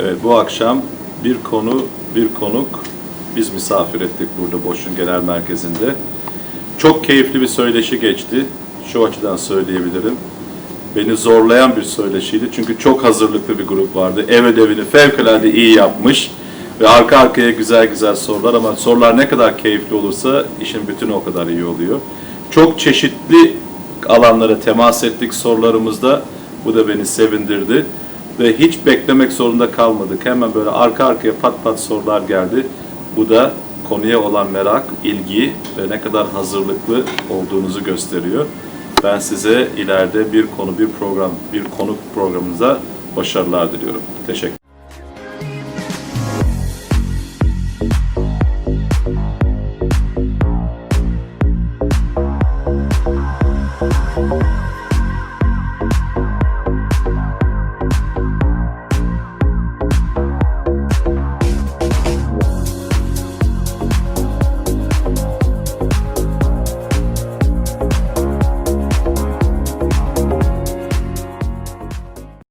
Evet, bu akşam bir konu, bir konuk biz misafir ettik burada Boş'un genel merkezinde. Çok keyifli bir söyleşi geçti. Şu açıdan söyleyebilirim. Beni zorlayan bir söyleşiydi. Çünkü çok hazırlıklı bir grup vardı. Ev ödevini fevkalade iyi yapmış. Ve arka arkaya güzel güzel sorular ama sorular ne kadar keyifli olursa işin bütünü o kadar iyi oluyor. Çok çeşitli alanlara temas ettik sorularımızda. Bu da beni sevindirdi. Ve hiç beklemek zorunda kalmadık. Hemen böyle arka arkaya pat pat sorular geldi. Bu da konuya olan merak, ilgi ve ne kadar hazırlıklı olduğunuzu gösteriyor. Ben size ileride bir konu, bir program, bir konuk programınıza başarılar diliyorum. Teşekkür